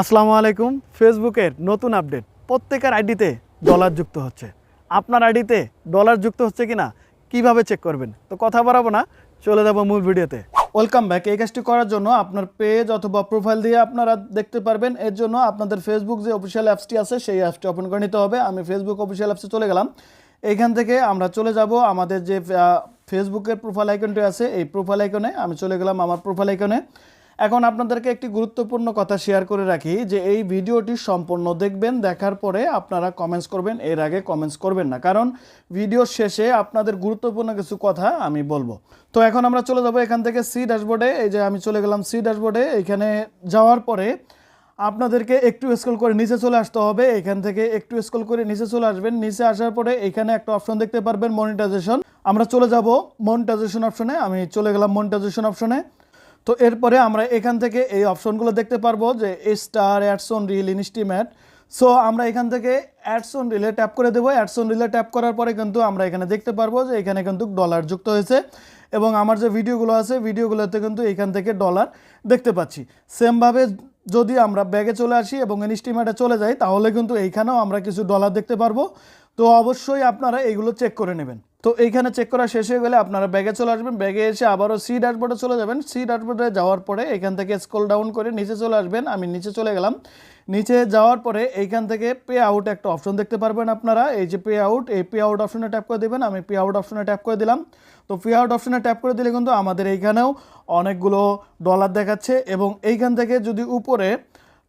আসসালামু আলাইকুম। ফেসবুকের নতুন আপডেট। প্রত্যেকের আইডিতে ডলার যুক্ত হচ্ছে। আপনার আইডিতে ডলার যুক্ত হচ্ছে কিনা, কীভাবে চেক করবেন? তো কথা বাড়াবো না, চলে যাব মূল ভিডিওতে। ওয়েলকাম ব্যাক এই কাজটি করার জন্য আপনার পেজ অথবা প্রোফাইল দিয়ে আপনারা দেখতে পারবেন। এর জন্য আপনাদের ফেসবুক যে অফিসিয়াল অ্যাপসটি আছে, সেই অ্যাপসটি ওপেন করে নিতে হবে। আমি ফেসবুক অফিসিয়াল অ্যাপসে চলে গেলাম। এইখান থেকে আমরা চলে যাব। আমাদের যে ফেসবুকের প্রোফাইল আইকনটি আছে, এই প্রোফাইল আইকনে আমি চলে গেলাম আমার প্রোফাইল আইকনে এখন আপনাদেরকে একটি গুরুত্বপূর্ণ কথা শেয়ার করে রাখি যে এই ভিডিওটি সম্পূর্ণ দেখবেন, দেখার পরে আপনারা কমেন্টস করবেন, এর আগে কমেন্টস করবেন না। কারণ ভিডিওর শেষে আপনাদের গুরুত্বপূর্ণ কিছু কথা আমি বলব। তো এখন আমরা চলে যাব এখান থেকে সি ড্যাশবোর্ডে এই যে আমি চলে গেলাম সি ড্যাশবোর্ডে এখানে যাওয়ার পরে আপনাদেরকে একটু স্ক্রল করে নিচে চলে আসতে হবে। এখান থেকে একটু স্ক্রল করে নিচে চলে আসবেন। নিচে আসার পরে এখানে একটা অপশন দেখতে পারবেন মনিটাইজেশন আমরা চলে যাব মনিটাইজেশন অপশনে আমি চলে গেলাম মনিটাইজেশন অপশনে তো এরপরে আমরা এখান থেকে এই অপশনগুলো দেখতে পারব যে star, AdSense, reel, estimate. So আমরা এখান থেকে অ্যাডসন, রিলে ট্যাপ করে দেবো। অ্যাডসন, রিলে ট্যাপ করার পরে কিন্তু আমরা এখানে দেখতে পারব যে এখানে কিন্তু ডলার যুক্ত হয়েছে। এবং আমার যে ভিডিওগুলো আছে, ভিডিওগুলোতে কিন্তু এখান থেকে ডলার দেখতে পাচ্ছি। সেমভাবে যদি আমরা ব্যাগে চলে আসি এবং ইনস্টিমেটে চলে যাই, তাহলে কিন্তু এইখানেও আমরা কিছু ডলার দেখতে পারব। তো অবশ্যই আপনারা এইগুলো চেক করে নেবেন। তো এইখানে চেক করা শেষ হয়ে গেলে আপনারা ব্যাগে চলে আসবেন। ব্যাগে এসে আবারও সি ড্যাশবোর্ডে চলে যাবেন। সি ড্যাশবোর্ডে যাওয়ার পরে এখান থেকে স্ক্রল ডাউন করে নিচে চলে আসবেন। আমি নিচে চলে গেলাম। নিচে যাওয়ার পরে এইখান থেকে পে আউট একটা অপশন দেখতে পারবেন আপনারা। এই যে পে আউট এই পে আউট অপশনে ট্যাপ করে দেবেন। আমি পে আউট অপশনে ট্যাপ করে দিলাম। তো পে আউট অপশনে ট্যাপ করে দিলে কিন্তু আমাদের এইখানেও অনেকগুলো ডলার দেখাচ্ছে এবং এইখান থেকে যদি উপরে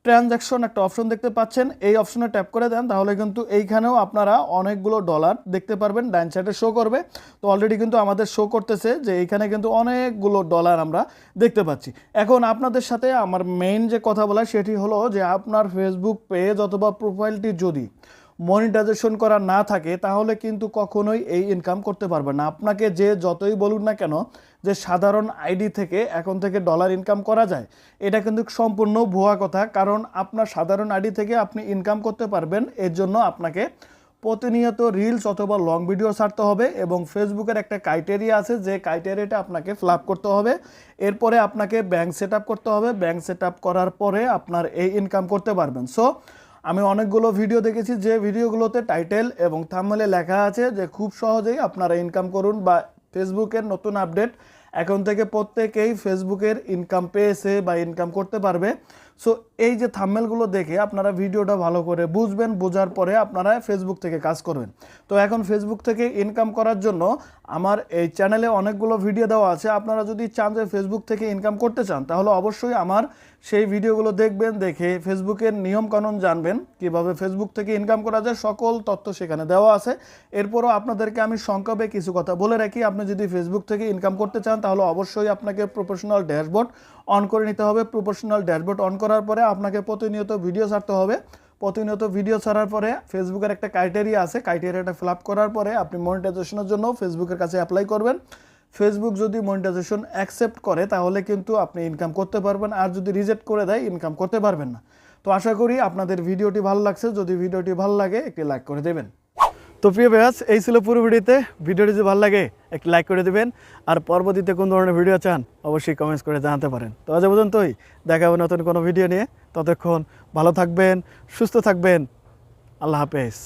ট্রানজ্যাকশন একটা অপশন দেখতে পাচ্ছেন। এই অপশনে ট্যাপ করে দেন, তাহলে কিন্তু এইখানেও আপনারা অনেকগুলো ডলার দেখতে পারবেন ডাইন সাইডে শো করবে। তো অলরেডি কিন্তু আমাদের শো করতেছে যে এইখানে কিন্তু অনেকগুলো ডলার আমরা দেখতে পাচ্ছি। এখন আপনাদের সাথে আমার মেইন যে কথা বলা সেটি হলো যে আপনার ফেসবুক পেজ অথবা প্রোফাইলটি যদি মনিটাইজেশন করা না থাকে, তাহলে কিন্তু কখনোই এই ইনকাম করতে পারবে না। আপনাকে যে যতই বলুন না কেন, যে সাধারণ আইডি থেকে এখন থেকে ডলার ইনকাম করা যায়, এটা কিন্তু সম্পূর্ণ ভুয়া কথা। কারণ আপনার সাধারণ আইডি থেকে আপনি ইনকাম করতে পারবেন, এর জন্য আপনাকে প্রতিনিয়ত রিলস অথবা লং ভিডিও ছাড়তে হবে এবং ফেসবুকের একটা ক্রাইটেরিয়া আছে, যে ক্রাইটেরিয়াটা আপনাকে ফিল করতে হবে। এরপরে আপনাকে ব্যাংক সেট করতে হবে। ব্যাংক সেট করার পরে আপনার এই ইনকাম করতে পারবেন। সো আমি অনেকগুলো ভিডিও দেখেছি যে ভিডিওগুলোতে টাইটেল এবং থামলে লেখা আছে যে খুব সহজেই আপনারা ইনকাম করুন বা ফেসবুকের নতুন আপডেট এখন থেকে প্রত্যেকেই ফেসবুকের ইনকাম পেয়েছে বা ইনকাম করতে পারবে। সো এই যে থাম্বেলগুলো দেখে আপনারা ভিডিওটা ভালো করে বুঝবেন, বোঝার পরে আপনারা ফেসবুক থেকে কাজ করবেন। তো এখন ফেসবুক থেকে ইনকাম করার জন্য আমার এই চ্যানেলে অনেকগুলো ভিডিও দেওয়া আছে। আপনারা যদি চান যে ফেসবুক থেকে ইনকাম করতে চান, তাহলে অবশ্যই আমার সেই ভিডিওগুলো দেখবেন, দেখে ফেসবুকের নিয়মকানুন জানবেন, কীভাবে ফেসবুক থেকে ইনকাম করা যায়, সকল তথ্য সেখানে দেওয়া আছে। এরপরও আপনাদেরকে আমি সংক্ষেপে কিছু কথা বলে রাখি। আপনি যদি ফেসবুক থেকে ইনকাম করতে চান, তাহলে অবশ্যই আপনাকে প্রফেশনাল ড্যাশবোর্ড অন করে নিতে হবে। প্রফেশনাল ড্যাশবোর্ড অন করার পরে আপনাকে প্রতিনিয়ত ভিডিও ছাড়তে হবে। প্রতিনিয়ত ভিডিও ছাড়ার পরে ফেসবুকের একটা ক্রাইটেরিয়া আছে। ক্রাইটেরিয়াটা ফিল আপ করার পরে আপনি মনিটাইজেশনের জন্য ফেসবুকের কাছে অ্যাপ্লাই করবেন। ফেসবুক যদি মনিটাইজেশন অ্যাকসেপ্ট করে, তাহলে কিন্তু আপনি ইনকাম করতে পারবেন। আর যদি রিজেক্ট করে দেয় ইনকাম করতে পারবেন না। তো আশা করি আপনাদের ভিডিওটি ভালো লাগছে। যদি ভিডিওটি ভালো লাগে, একটি লাইক করে দেবেন। তো প্রিয় ব্যাস এই ছিল পুরো ভিডিওতে। ভিডিওটি যদি ভালো লাগে, একটি লাইক করে দেবেন। আর পরবর্তীতে কোন ধরনের ভিডিও চান, অবশ্যই কমেন্টস করে জানাতে পারেন। তো আজ পর্যন্তই, দেখা হবে নতুন কোনো ভিডিও নিয়ে। ততক্ষণ ভালো থাকবেন, সুস্থ থাকবেন। আল্লাহ হাফেজ।